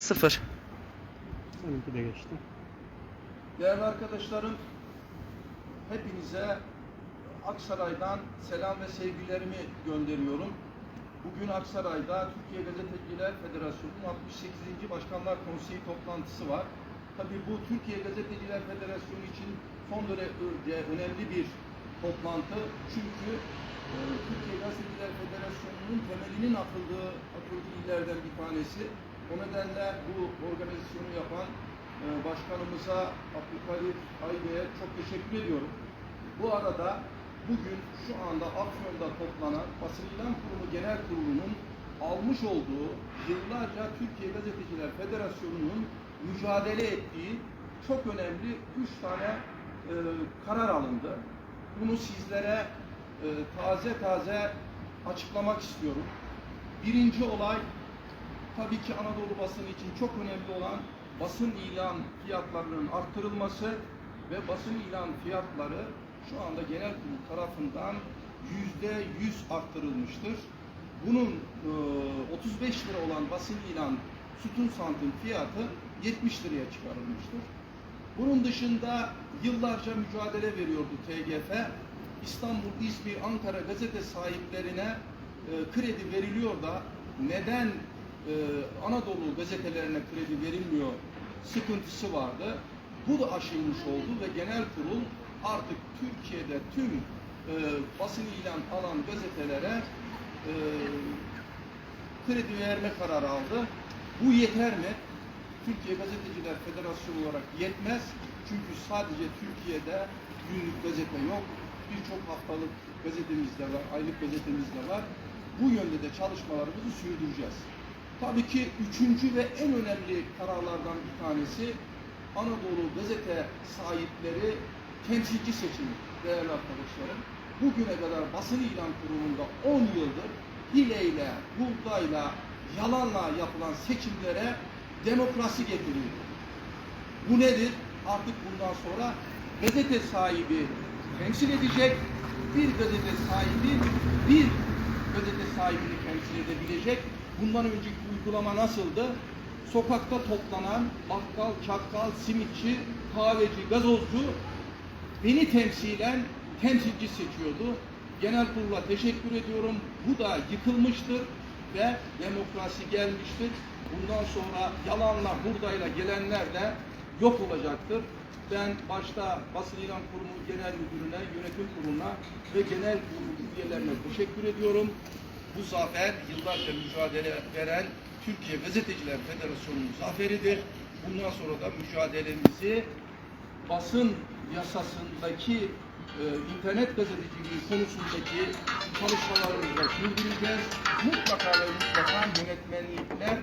Sıfır. Seninki de geçti. Değerli arkadaşlarım, hepinize Aksaray'dan selam ve sevgilerimi gönderiyorum. Bugün Aksaray'da Türkiye Gazeteciler Federasyonu'nun 68. Başkanlar Konseyi toplantısı var. Tabii bu Türkiye Gazeteciler Federasyonu için son derece önemli bir toplantı. Çünkü e, Türkiye Gazeteciler Federasyonu'nun temelinin atıldığı, atıldığı illerden bir tanesi. O nedenle bu organizasyonu yapan e, başkanımıza Abdülkadir Aybe'ye çok teşekkür ediyorum. Bu arada bugün şu anda Afyon'da toplanan Basın Kurumu Genel Kurulu'nun almış olduğu yıllarca Türkiye Gazeteciler Federasyonu'nun mücadele ettiği çok önemli üç tane e, karar alındı. Bunu sizlere e, taze taze açıklamak istiyorum. Birinci olay tabii ki Anadolu basını için çok önemli olan basın ilan fiyatlarının arttırılması ve basın ilan fiyatları şu anda genel kurul tarafından yüzde yüz arttırılmıştır. Bunun e, 35 lira olan basın ilan sütun santim fiyatı 70 liraya çıkarılmıştır. Bunun dışında yıllarca mücadele veriyordu TGF. İstanbul, İzmir, Ankara gazete sahiplerine e, kredi veriliyor da neden e, Anadolu gazetelerine kredi verilmiyor sıkıntısı vardı. Bu da aşılmış oldu ve genel kurul artık Türkiye'de tüm e, basın ilan alan gazetelere e, kredi verme kararı aldı. Bu yeter mi? Türkiye Gazeteciler Federasyonu olarak yetmez. Çünkü sadece Türkiye'de günlük gazete yok. Birçok haftalık gazetemiz de var, aylık gazetemiz de var. Bu yönde de çalışmalarımızı sürdüreceğiz. Tabii ki üçüncü ve en önemli kararlardan bir tanesi Anadolu gazete sahipleri temsilci seçimi değerli arkadaşlarım. Bugüne kadar basın ilan kurumunda 10 yıldır hileyle, buğdayla, yalanla yapılan seçimlere demokrasi getiriliyor. Bu nedir? Artık bundan sonra gazete sahibi temsil edecek, bir gazete sahibi bir gazete sahibini temsil edebilecek. Bundan önceki uygulama nasıldı? Sokakta toplanan bakkal, çakkal, simitçi, kahveci, gazozcu beni temsilen temsilci seçiyordu. Genel kurula teşekkür ediyorum. Bu da yıkılmıştır ve demokrasi gelmiştir. Bundan sonra yalanla, hurdayla gelenler de yok olacaktır. Ben başta Basın İlan Kurumu Genel Müdürüne, Yönetim Kurulu'na ve Genel Kurulu üyelerine teşekkür ediyorum. Bu zafer yıllarca mücadele veren Türkiye Gazeteciler Federasyonu'nun zaferidir. Bundan sonra da mücadelemizi basın yasasındaki e, internet gazeteciliği konusundaki çalışmalarımızla sürdüreceğiz. Mutlaka ve mutlaka yönetmenlikler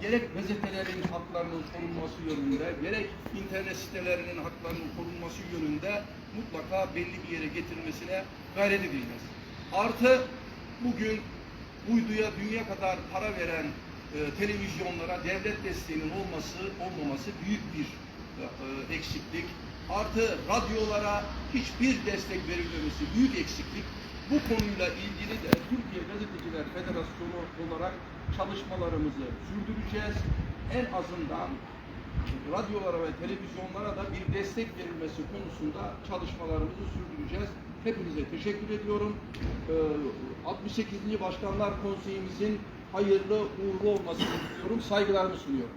gerek gazetelerin haklarının korunması yönünde, gerek internet sitelerinin haklarının korunması yönünde mutlaka belli bir yere getirmesine gayret edeceğiz. Artı bugün uyduya dünya kadar para veren e, televizyonlara devlet desteğinin olması olmaması büyük bir e, e, eksiklik. Artı radyolara hiçbir destek verilmemesi büyük eksiklik. Bu konuyla ilgili de Türkiye Gazeteciler Federasyonu olarak çalışmalarımızı sürdüreceğiz. En azından radyolara ve televizyonlara da bir destek verilmesi konusunda çalışmalarımızı sürdüreceğiz. Hepinize teşekkür ediyorum. Ee, 68. Başkanlar Konseyimizin hayırlı uğurlu olmasını diliyorum. Saygılarımı sunuyorum.